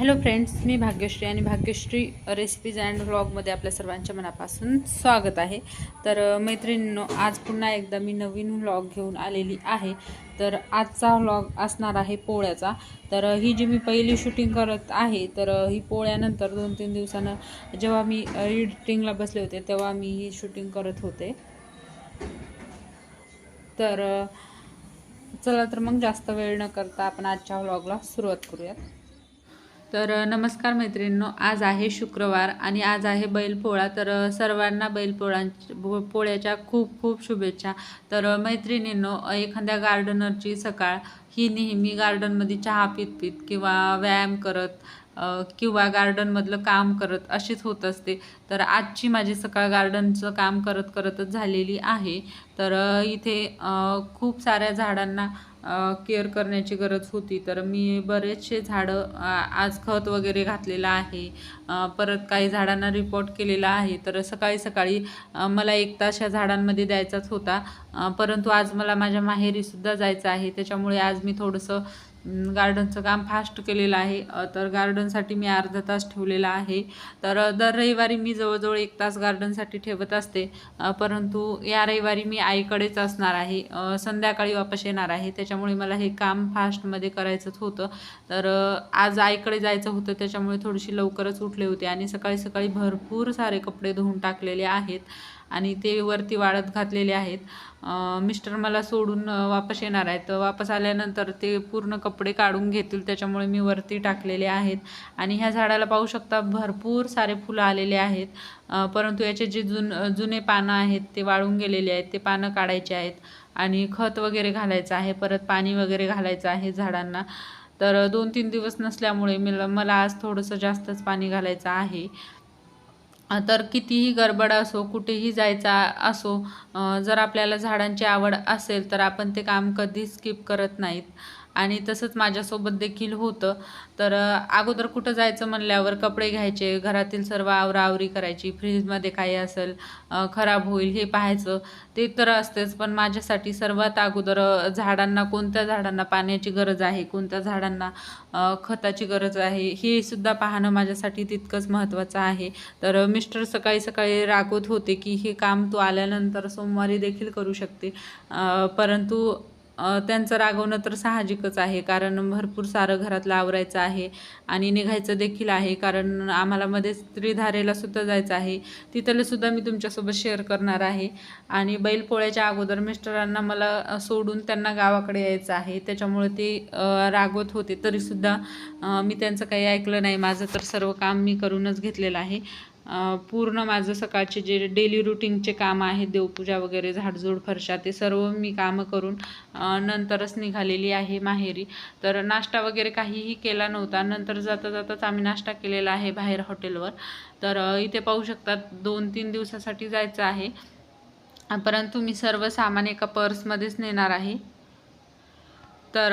Hello friends मी भाग्यश्री आणि Bhagyashree recipes and व्लॉगमध्ये आपल्या सर्वांच्या मनापासून स्वागत आहे. तर मैत्रिणींनो आज पुन्हा एकदा मी नवीन व्लॉग घेऊन आलेली आहे. तर आजचा व्लॉग असणार आहे पोळ्याचा. तर ही जी मी पहिली शूटिंग करत आहे तर ही पोळ्यानंतर दोन तीन दिवसानं जेव्हा मी एडिटिंगला बसले होते तेव्हा मी ही शूटिंग करत होते. तर चला तर मग जास्त वेळ न करता आपण आजच्या व्लॉगला सुरुवात करूयात. तर नमस्कार मैत्रिणींनो आज आहे शुक्रवार आणि आज आहे बैलपोळा. तर सर्वांना बैलपोळांच्या बो- पोळ्याच्या खूप खूप शुभेच्छा. तर मैत्रिणींनो एखाद्या गार्डनरची सकाळ ही नेहमी गार्डनमध्ये चहा पित पित किंवा व्यायाम करत किंवा गार्डनमधलं काम करत अशीच होत असते. तर आजची माझी सकाळ गार्डनचं काम करत करतच झालेली आहे. तर इथे खूप साऱ्या झाडांना केअर करण्याची गरज होती. तर मी बरेचसे झाडं आज खत वगैरे घातलेलं आहे. परत काही झाडांना रिपोर्ट केलेला आहे. तर सकाळी सकाळी मला एक तास या झाडांमध्ये द्यायचाच होता. परंतु आज मला माझ्या माहेरीसुद्धा जायचं आहे. त्याच्यामुळे आज मी थोडंसं गार्डनचं काम फास्ट केलेलं आहे. तर गार्डनसाठी मी अर्धा तास ठेवलेला आहे. तर दर रविवारी मी जवळजवळ एक तास गार्डनसाठी ठेवत असते. परंतु या रविवारी मी आईकडेच असणार आहे. संध्याकाळी वापस येणार आहे. त्याच्यामुळे मला हे काम फास्टमध्ये करायचंच होतं. तर आज आईकडे जायचं होतं. त्याच्यामुळे थोडीशी लवकरच उठले होते आणि सकाळी सकाळी भरपूर सारे कपडे धुवून टाकलेले आहेत आणि ते वरती वाळत घातलेले आहेत. मिस्टर मला सोडून वापस येणार आहेत. तर वापस आल्यानंतर ते पूर्ण कपडे काढून घेतील. त्याच्यामुळे मी वरती टाकलेले आहेत. आणि ह्या झाडाला पाहू शकता भरपूर सारे फुलं आलेले आहेत. परंतु याचे जे जुन जुने पानं आहेत ते वाळून गेलेले आहेत. ते पानं काढायचे आहेत. आणि खत वगैरे घालायचं आहे. परत पाणी वगैरे घालायचं आहे झाडांना. तर दोन तीन दिवस नसल्यामुळे मला मला आज थोडंसं जास्तच पाणी घालायचं आहे. तर कितीही गडबड असो कुठेही जायचा असो जर आपल्याला झाडांची आवड असेल तर आपण ते काम कधीच स्किप करत नाहीत. आणि तसंच माझ्यासोबत देखील होतं. तर अगोदर कुठं जायचं म्हणल्यावर कपडे घ्यायचे घरातील सर्व आवराआवरी करायची फ्रीजमध्ये काही असेल खराब होईल हे पाहायचं ते तर असतेच. पण माझ्यासाठी सर्वात अगोदर झाडांना कोणत्या झाडांना पाण्याची गरज आहे कोणत्या झाडांना खताची गरज आहे हे सुद्धा पाहणं माझ्यासाठी तितकंच महत्त्वाचं आहे. तर मिस्टर सकाळी सकाळी रागवत होते की हे काम तू आल्यानंतर सोमवारी देखील करू शकते. परंतु त्यांचं रागवणं तर साहजिकच आहे कारण भरपूर सारं घरातलं आवरायचं आहे आणि निघायचं देखील आहे कारण आम्हाला मध्ये त्रिधारेला सुद्धा जायचं आहे. तिथले सुद्धा मी तुमच्यासोबत शेअर करणार आहे. आणि बैलपोळ्याच्या अगोदर मिस्टरांना मला सोडून त्यांना गावाकडे यायचं आहे. त्याच्यामुळे ते रागवत होते. तरीसुद्धा मी त्यांचं काही ऐकलं नाही. माझं तर सर्व काम मी करूनच घेतलेलं आहे. पूर्ण माझं सकाळचे जे डेली रुटीनचे काम आहेत देवपूजा वगैरे झाडझूड फरशा ते सर्व मी कामं करून नंतरच निघालेली आहे माहेरी. तर नाश्ता वगैरे काहीही केला नव्हता. नंतर जाता जाताच आम्ही नाश्ता केलेला आहे बाहेर हॉटेलवर. तर इथे पाहू शकतात दोन तीन दिवसासाठी जायचं आहे. परंतु मी सर्व सामान एका पर्समध्येच नेणार आहे. तर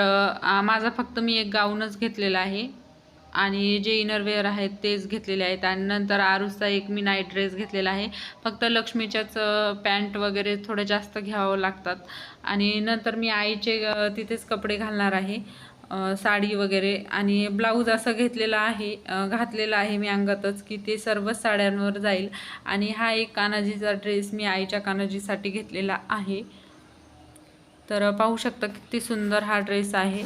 माझा फक्त मी एक गाऊनच घेतलेला आहे. आणि जे इनरवेअर आहेत तेच घेतलेले आहेत. आणि नंतर आरुसचा एक मी नाईट ड्रेस घेतलेला आहे. फक्त लक्ष्मीच्याच पॅन्ट वगैरे थोडं जास्त घ्यावं लागतात. आणि नंतर मी आईचे तिथेच कपडे घालणार आहे. साडी वगैरे. आणि ब्लाऊज असं घेतलेलं आहे घातलेला घातलेलं आहे मी अंगातच की ते सर्वच साड्यांवर जाईल. आणि हा एक कानाजीचा ड्रेस मी आईच्या कानाजीसाठी घेतलेला आहे. तर पाहू शकता किती सुंदर हा ड्रेस आहे.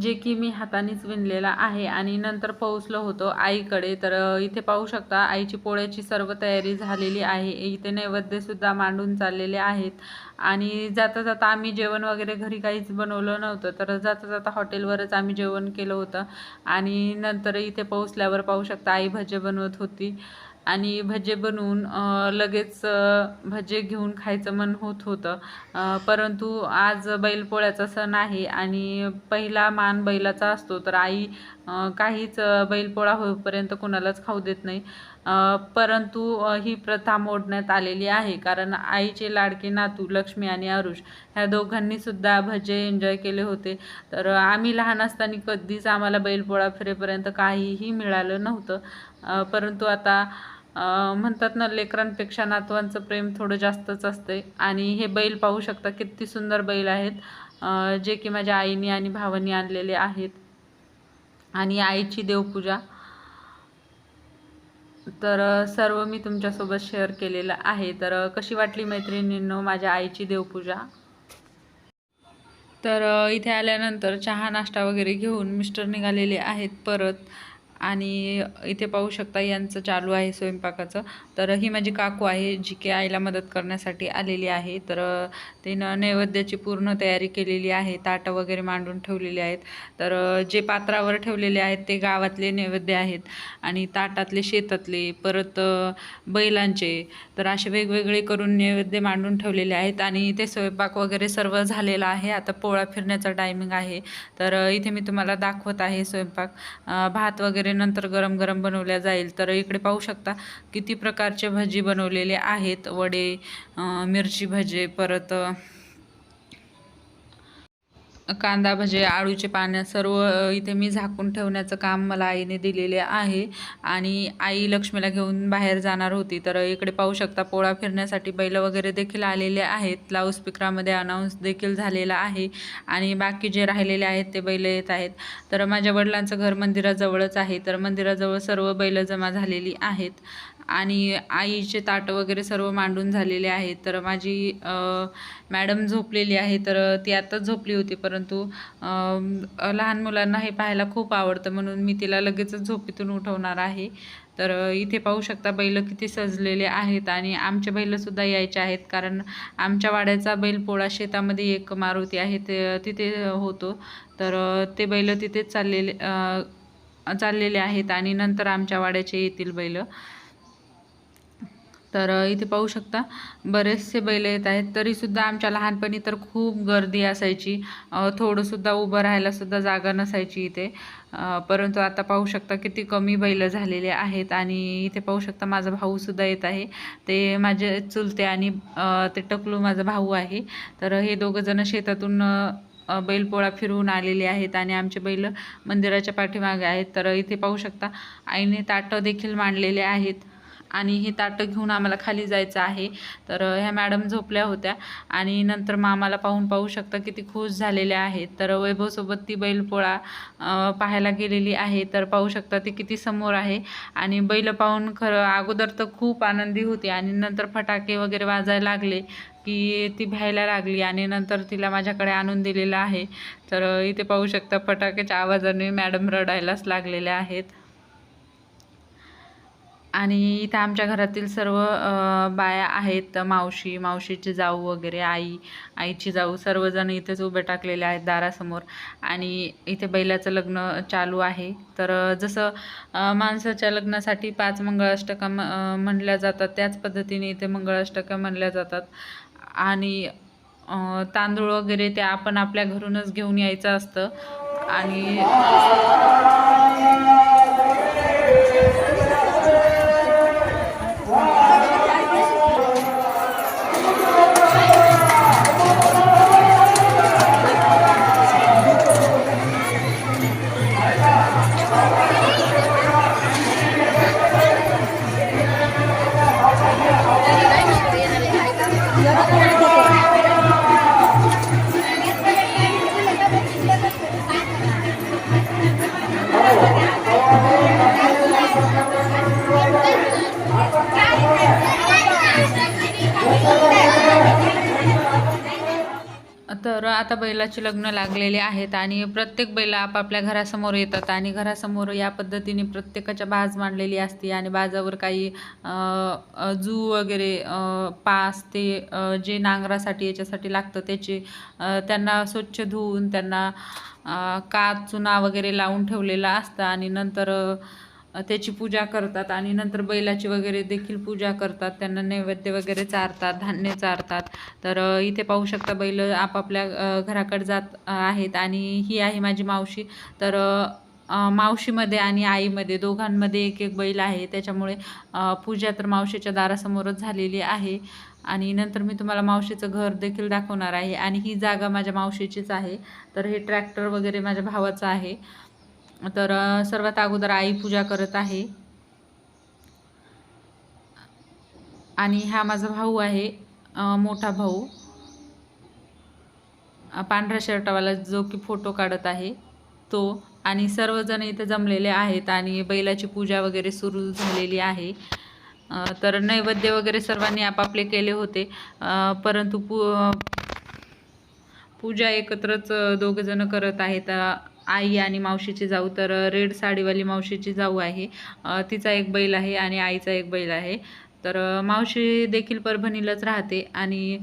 जे की मी हातानेच विणलेला आहे आणि नंतर पोहोचलो होतो आईकडे. तर इथे पाहू शकता आईची पोळ्याची सर्व तयारी झालेली आहे. इथे नैवेद्यसुद्धा मांडून चाललेले आहेत. आणि जाता जाता आम्ही जेवण वगैरे घरी काहीच बनवलं नव्हतं. तर जाता जाता हॉटेलवरच आम्ही जेवण केलं होतं. आणि नंतर इथे पोहोचल्यावर पाहू शकता आई भजे बनवत होती. आणि भजे बनवून लगेच भजे घेऊन खायचं मन होत होतं. परंतु आज बैलपोळ्याचा सण आहे आणि पहिला मान बैलाचा असतो तर आई काहीच बैलपोळा होईपर्यंत कोणालाच खाऊ देत नाही. परंतु ही प्रथा मोडण्यात आलेली आहे कारण आईचे लाडके नातू लक्ष्मी आणि अरुष ह्या दोघांनी सुद्धा भजे एन्जॉय केले होते. तर आम्ही लहान असताना कधीच आम्हाला बैलपोळा फिरेपर्यंत काहीही मिळालं नव्हतं. परंतु आता म्हणतात ना लेकरांपेक्षा नातवांचं प्रेम थोडं जास्तच असते आणि हे बैल पाहू शकता किती सुंदर बैल आहेत. जे की माझ्या आईने आणि भावांनी आणलेले आहेत. आणि आईची देवपूजा. तर सर्व मी तुमच्यासोबत शेअर केलेलं आहे. तर कशी वाटली मैत्रिणींनो माझ्या आईची देवपूजा? तर इथे आल्यानंतर चहा नाश्ता वगैरे घेऊन मिस्टर निघालेले आहेत परत. आणि इथे पाहू शकता यांचं चालू आहे स्वयंपाकाचं. तर ही माझी काकू आहे जी की आईला मदत करण्यासाठी आलेली आहे. तर तिनं नैवेद्याची पूर्ण तयारी केलेली आहे ताटं वगैरे मांडून ठेवलेली आहेत. तर जे पात्रावर ठेवलेले आहेत ते गावातले नैवेद्य आहेत आणि ताटातले शेतातले परत बैलांचे तर असे वेगवेगळे करून नैवेद्य मांडून ठेवलेले आहेत. आणि इथे स्वयंपाक वगैरे सर्व झालेला आहे. आता पोळा फिरण्याचा टायमिंग आहे. तर इथे मी तुम्हाला दाखवत आहे स्वयंपाक. भात वगैरे नंतर गरम गरम बनवल्या जाईल. तर इकडे पाहू शकता किती प्रकारचे भजी बनवलेले आहेत. वडे मिरची भजे परत कांदा भजे आळूचे पानं सर्व इथे मी झाकून ठेवण्याचं काम मला आईने दिलेले आहे. आणि आई लक्ष्मीला घेऊन बाहेर जाणार होती. तर इकडे पाहू शकता पोळा फिरण्यासाठी बैल वगैरे देखील आलेले आहेत. लाऊडस्पीकरामध्ये अनाऊन्स देखील झालेला आहे. आणि बाकी जे राहिलेले आहेत ते बैल येत आहेत. तर माझ्या वडिलांचं घर मंदिराजवळच आहे. तर मंदिराजवळ सर्व बैल जमा झालेली आहेत. आणि आईचे ताट वगैरे सर्व मांडून झालेले आहेत तर माझी मॅडम झोपलेली आहे. तर ती आत्ताच झोपली होती. परंतु लहान मुलांना हे पाहायला खूप आवडतं. म्हणून मी तिला लगेचच झोपेतून उठवणार आहे. तर इथे पाहू शकता बैल किती सजलेले आहेत. आणि आमचे बैलसुद्धा यायचे आहेत. कारण आमच्या वाड्याचा बैलपोळा शेतामध्ये एक मारुती आहे. ते तिथे होतो. तर ते बैल तिथेच चाललेले चाललेले आहेत. आणि नंतर आमच्या वाड्याचे येतील बैल. तर इथे पाहू शकता बरेचसे बैल येत आहेत. तरीसुद्धा आमच्या लहानपणी तर खूप गर्दी असायची. थोडंसुद्धा उभं राहायलासुद्धा जागा नसायची इथे. परंतु आता पाहू शकता किती कमी बैल झालेले आहेत आणि इथे पाहू शकता माझा भाऊसुद्धा येत आहे. ते माझे चुलते आणि ते टकलू माझा भाऊ आहे. तर हे दोघंजणं शेतातून बैलपोळा फिरवून आलेले आहेत आणि आमचे बैल मंदिराच्या पाठीमागे आहेत. तर इथे पाहू शकता आईने ताटं देखील मांडलेले आहेत. आणि हे ताटं घेऊन आम्हाला खाली जायचं आहे. तर ह्या मॅडम झोपल्या होत्या आणि नंतर मामाला पाहून पाहू शकता किती खुश झालेल्या आहेत. तर वैभवसोबत ती बैलपोळा पाहायला गेलेली आहे. तर पाहू शकता ती किती समोर आहे. आणि बैल पाहून खरं अगोदर तर खूप आनंदी होती आणि नंतर फटाके वगैरे वाजायला लागले की ती भ्यायला लागली आणि नंतर तिला माझ्याकडे आणून दिलेलं आहे. तर इथे पाहू शकता फटाक्याच्या आवाजाने मॅडम रडायलाच लागलेल्या आहेत. आणि इथं आमच्या घरातील सर्व बाया आहेत मावशी मावशीची जाऊ वगैरे आई आईची जाऊ सर्वजण इथेच उभे टाकलेले आहेत दारासमोर. आणि इथे बैलाचं लग्न चालू आहे. तर जसं माणसाच्या लग्नासाठी पाच मंगळाष्टका म म्हणल्या जातात त्याच पद्धतीने इथे मंगळाष्टका म्हणल्या जातात. आणि तांदूळ वगैरे ते आपण आपल्या घरूनच घेऊन यायचं असतं. आणि तर आता बैलाची लग्न लागलेले आहेत आणि प्रत्येक बैल आपापल्या घरासमोर येतात आणि घरासमोर या पद्धतीने प्रत्येकाच्या बाज मांडलेली असते आणि बाजावर काही जू वगैरे पास ते जे नांगरासाठी याच्यासाठी लागतं त्याचे त्यांना स्वच्छ धुवून त्यांना का चुना वगैरे लावून ठेवलेला असतं आणि नंतर त्याची पूजा करतात आणि नंतर बैलाची वगैरे देखील पूजा करतात. त्यांना नैवेद्य वगैरे चारतात धान्य चारतात. तर इथे पाहू शकता बैल आपापल्या घराकडे जात आहेत आणि ही आहे माझी मावशी. तर मावशीमध्ये आणि आईमध्ये दोघांमध्ये एक एक बैल आहे. त्याच्यामुळे पूजा तर मावशीच्या दारासमोरच झालेली आहे. आणि नंतर मी तुम्हाला मावशीचं घर देखील दाखवणार आहे. आणि ही जागा माझ्या मावशीचीच आहे. तर हे ट्रॅक्टर वगैरे माझ्या भावाचं आहे. तर सर्वात अगोदर आई पूजा करत आहे. आणि हा माझा भाऊ आहे मोठा भाऊ. पांढरा शर्टवाला शर्टावाला जो की फोटो काढत आहे तो. आणि सर्वजण इथे जमलेले आहेत आणि बैलाची पूजा वगैरे सुरू झालेली आहे. तर नैवेद्य वगैरे सर्वांनी आपापले केले होते. परंतु पू पूजा एकत्रच दोघंजणं करत आहेत. आई आणि मावशीची जाऊ तर रेड साडीवाली मावशीची जाऊ आहे. तिचा एक बैल आहे आणि आईचा एक बैल आहे. तर मावशी देखील परभणीलाच राहते आणि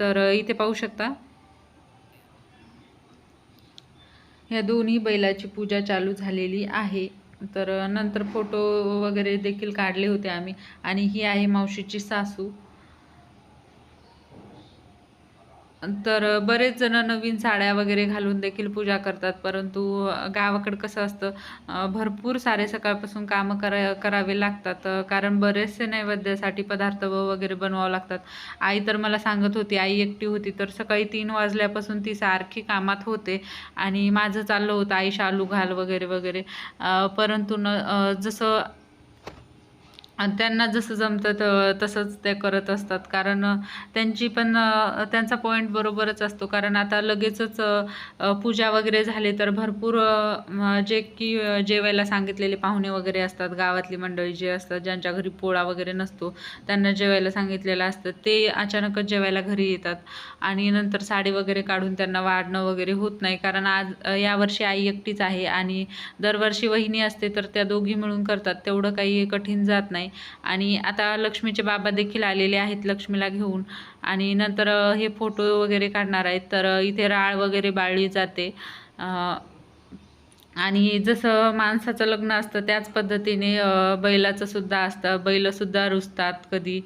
तर इथे पाहू शकता. ह्या दोन्ही बैलाची पूजा चालू झालेली आहे. तर नंतर फोटो वगैरे देखील काढले होते आम्ही. आणि ही आहे मावशीची सासू. तर बरेच जण नवीन साड्या वगैरे घालून देखील पूजा करतात. परंतु गावाकडं कसं असतं भरपूर सारे सकाळपासून कामं करा करावे लागतात. कारण बरेचसे नैवेद्यासाठी पदार्थ वगैरे बनवावं लागतात. आई तर मला सांगत होती आई एकटी होती तर सकाळी तीन वाजल्यापासून ती सारखी कामात होते आणि माझं चाललं होतं आई शालू घाल वगैरे वगैरे. परंतु न जसं त्यांना जसं जमतं त तसंच ते करत असतात. कारण त्यांची पण त्यांचा पॉईंट बरोबरच असतो. कारण आता लगेचच पूजा वगैरे झाले तर भरपूर जे की जेवायला सांगितलेले पाहुणे वगैरे असतात. गावातली मंडळी जे असतात ज्यांच्या घरी पोळा वगैरे नसतो त्यांना जेवायला सांगितलेलं असतं. ते अचानकच जेवायला घरी येतात. आणि नंतर साडी वगैरे काढून त्यांना वाढणं वगैरे होत नाही. कारण आज यावर्षी आई एकटीच आहे आणि दरवर्षी वहिनी असते तर त्या दोघी मिळून करतात. तेवढं काही कठीण जात नाही. आणि आता लक्ष्मीचे बाबा देखील आलेले आहेत लक्ष्मीला घेऊन. आणि नंतर हे फोटो वगैरे काढणार आहेत. तर इथे राळ वगैरे बाळली जाते. आणि जसं माणसाचं लग्न असतं त्याच पद्धतीने बैलाचंसुद्धा बैलाचं सुद्धा असतं. बैलसुद्धा रुजतात कधी.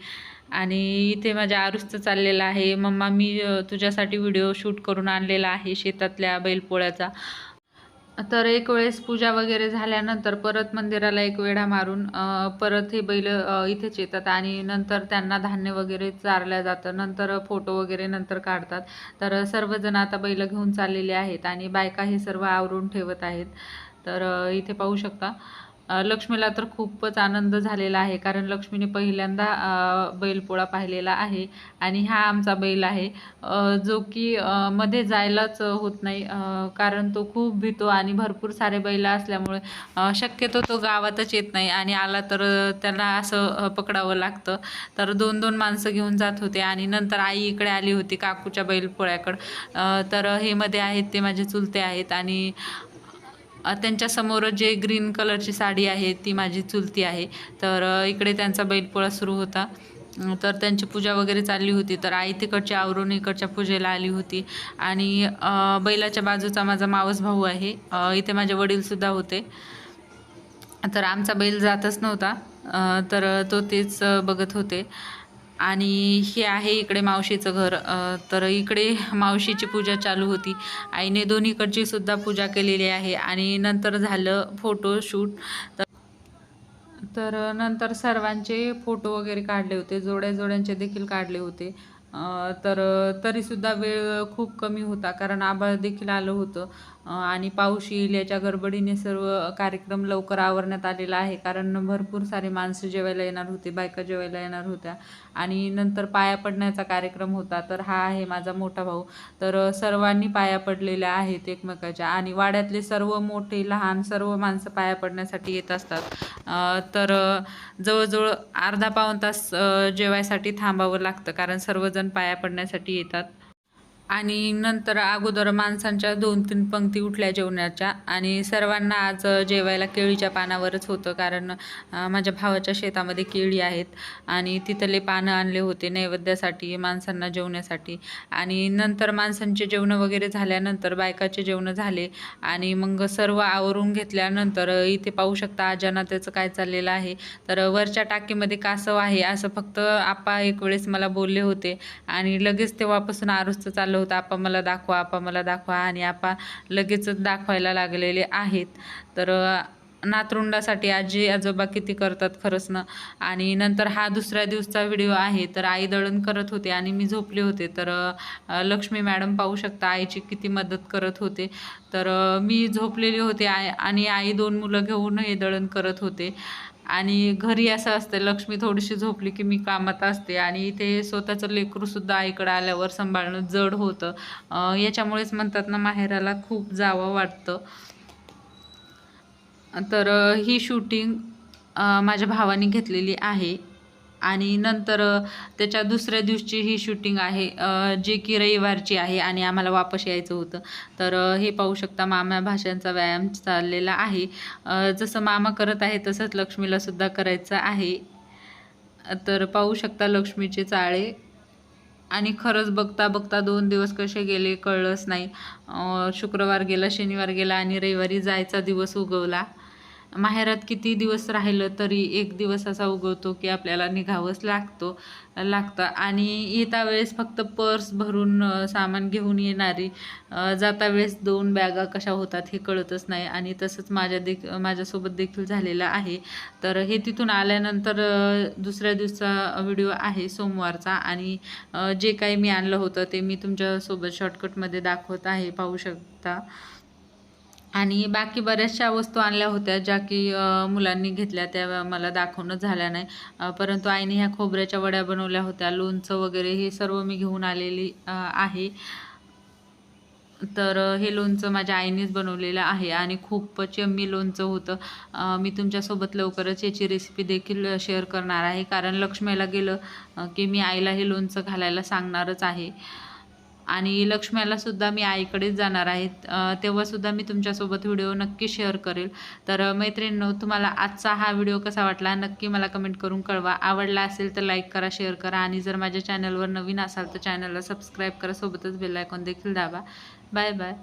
आणि इथे माझ्या आरुसचं चाललेलं आहे. मम्मा मी तुझ्यासाठी व्हिडिओ शूट करून आणलेला आहे शेतातल्या बैलपोळ्याचा. तर एक वेळेस पूजा वगैरे झाल्यानंतर परत मंदिराला एक वेढा मारून परत हे बैल इथेच येतात आणि नंतर त्यांना धान्य वगैरे चारल्या जातं. नंतर फोटो वगैरे नंतर काढतात. तर सर्वजण आता बैल घेऊन चाललेले आहेत आणि बायका हे सर्व आवरून ठेवत आहेत. तर इथे पाहू शकता. लक्ष्मीला तर खूपच आनंद झालेला आहे कारण लक्ष्मीने पहिल्यांदा बैलपोळा पाहिलेला आहे आणि हा आमचा बैल आहे. जो की मध्ये जायलाच होत नाही कारण तो खूप भीतो आणि भरपूर सारे बैल असल्यामुळे शक्यतो तो गावातच येत नाही आणि आला तर त्याला असं पकडावं लागतं. तर दोन दोन माणसं घेऊन जात होते आणि नंतर आई इकडे आली होती काकूच्या बैलपोळ्याकडं. तर हे मध्ये आहेत ते माझे चुलते आहेत आणि त्यांच्यासमोर जे ग्रीन कलरची साडी आहे ती माझी चुलती आहे. तर इकडे त्यांचा बैलपोळा सुरू होता. तर त्यांची पूजा वगैरे चालली होती. तर आई तिकडच्या आवरून इकडच्या पूजेला आली होती. आणि बैलाच्या बाजूचा माझा मावस भाऊ आहे. इथे माझे वडीलसुद्धा होते. तर आमचा बैल जातच नव्हता. तर तो तेच बघत होते. आणि हे आहे इकडे मावशीचं घर. तर इकडे मावशीची पूजा चालू होती. आईने दोन्हीकडची सुद्धा पूजा केलेली आहे आणि नंतर झालं फोटोशूट तर तर नंतर सर्वांचे फोटो वगैरे काढले होते. जोड्या जोड्यांचे देखील काढले होते. तर तरीसुद्धा वेळ खूप कमी होता कारण आभाळ देखील आलं होतं. आणि पाऊस येईल याच्या गडबडीने सर्व कार्यक्रम लवकर आवरण्यात आलेला आहे. कारण भरपूर सारे माणसं जेवायला येणार होते बायका जेवायला येणार होत्या. आणि नंतर पाया पडण्याचा कार्यक्रम होता. तर हा आहे माझा मोठा भाऊ. तर सर्वांनी पाया पडलेल्या आहेत एकमेकाच्या. आणि वाड्यातले सर्व मोठे लहान सर्व माणसं पाया पडण्यासाठी येत असतात. तर जवळजवळ अर्धा पाऊण तास जेवायसाठी थांबावं लागतं. कारण सर्वजण पाया पडण्यासाठी येतात. आणि नंतर अगोदर माणसांच्या दोन तीन पंक्ती उठल्या जेवणाच्या. आणि सर्वांना आज जेवायला केळीच्या पानावरच होतं कारण माझ्या भावाच्या शेतामध्ये केळी आहेत आणि तिथले पानं आणले होते नैवेद्यासाठी माणसांना जेवण्यासाठी. आणि नंतर माणसांचे जेवणं वगैरे झाल्यानंतर बायकाचे जेवणं झाले आणि मग सर्व आवरून घेतल्यानंतर इथे पाहू शकता आजाना त्याचं काय चाललेलं आहे. तर वरच्या टाकीमध्ये कासव आहे असं फक्त आप्पा एक वेळेस मला बोलले होते आणि लगेच तेव्हापासून आरुसचं चाललं होतं आपा मला दाखवा आपा मला दाखवा. आणि आपा लगेचच दाखवायला लागलेले आहेत. तर नातरुंडासाठी आजी आजोबा किती करतात खरंच ना. आणि नंतर हा दुसऱ्या दिवसचा व्हिडिओ आहे तर आई दळण करत होते आणि मी झोपले होते. तर लक्ष्मी मॅडम पाहू शकता आईची किती मदत करत होते. तर मी झोपलेले होते आय आणि आई दोन मुलं घेऊन हे दळण करत होते. आणि घरी असं असतं लक्ष्मी थोडीशी झोपली की मी कामात असते आणि इथे स्वतःचं लेकरूसुद्धा आईकडं आल्यावर सांभाळणं जड होतं. याच्यामुळेच म्हणतात ना माहेराला खूप जावं वाटतं. तर ही शूटिंग माझ्या भावाने घेतलेली आहे. आणि नंतर त्याच्या दुसऱ्या दिवशी ही शूटिंग आहे जे की रविवारची आहे आणि आम्हाला वापस यायचं होतं. तर हे पाहू शकता मामा भाषांचा व्यायाम चाललेला आहे. जसं मामा करत आहे तसंच लक्ष्मीलासुद्धा करायचं आहे. तर पाहू शकता लक्ष्मीचे चाळे. आणि खरंच बघता बघता दोन दिवस कसे गेले कळलंच नाही. शुक्रवार गेला शनिवार गेला आणि रविवारी जायचा दिवस उगवला. माहेरात किती दिवस राहिलं तरी एक दिवस असा उगवतो की आपल्याला निघावंच लागतो लागतं. आणि येता वेळेस फक्त पर्स भरून सामान घेऊन येणारी जाता वेळेस दोन बॅगा कशा होतात हे कळतच नाही. आणि तसंच माझ्या देख माझ्यासोबत देखील झालेलं आहे. तर हे तिथून आल्यानंतर दुसऱ्या दिवसाचा व्हिडिओ आहे सोमवारचा आणि जे काही मी आणलं होतं ते मी तुमच्यासोबत शॉर्टकटमध्ये दाखवत आहे. पाहू शकता. आणि बाकी बऱ्याचशा वस्तू आणल्या होत्या ज्या की मुलांनी घेतल्या त्या मला दाखवणं झाल्या नाही. परंतु आईने ह्या खोबऱ्याच्या वड्या बनवल्या होत्या. लोणचं वगैरे हे सर्व मी घेऊन आलेली आहे. तर हे लोणचं माझ्या आईनेच बनवलेलं आहे आणि खूपच यम्मी लोणचं होतं. मी तुमच्यासोबत लवकरच याची रेसिपी देखील शेअर करणार आहे. कारण लक्ष्मीला गेलं की मी आईला हे लोणचं घालायला सांगणारच आहे. आणि लक्ष्म्याला सुद्धा मी आईकडेच जाणार आहे. तेव्हासुद्धा मी तुमच्यासोबत व्हिडिओ नक्की शेअर करेल. तर मैत्रिणींनो तुम्हाला आजचा हा व्हिडिओ कसा वाटला नक्की मला कमेंट करून कळवा. आवडला असेल तर लाईक करा शेअर करा आणि जर माझ्या चॅनलवर नवीन असाल तर चॅनलला सबस्क्राईब करा. सोबतच बेलायकॉन देखील दाबा. Bye bye.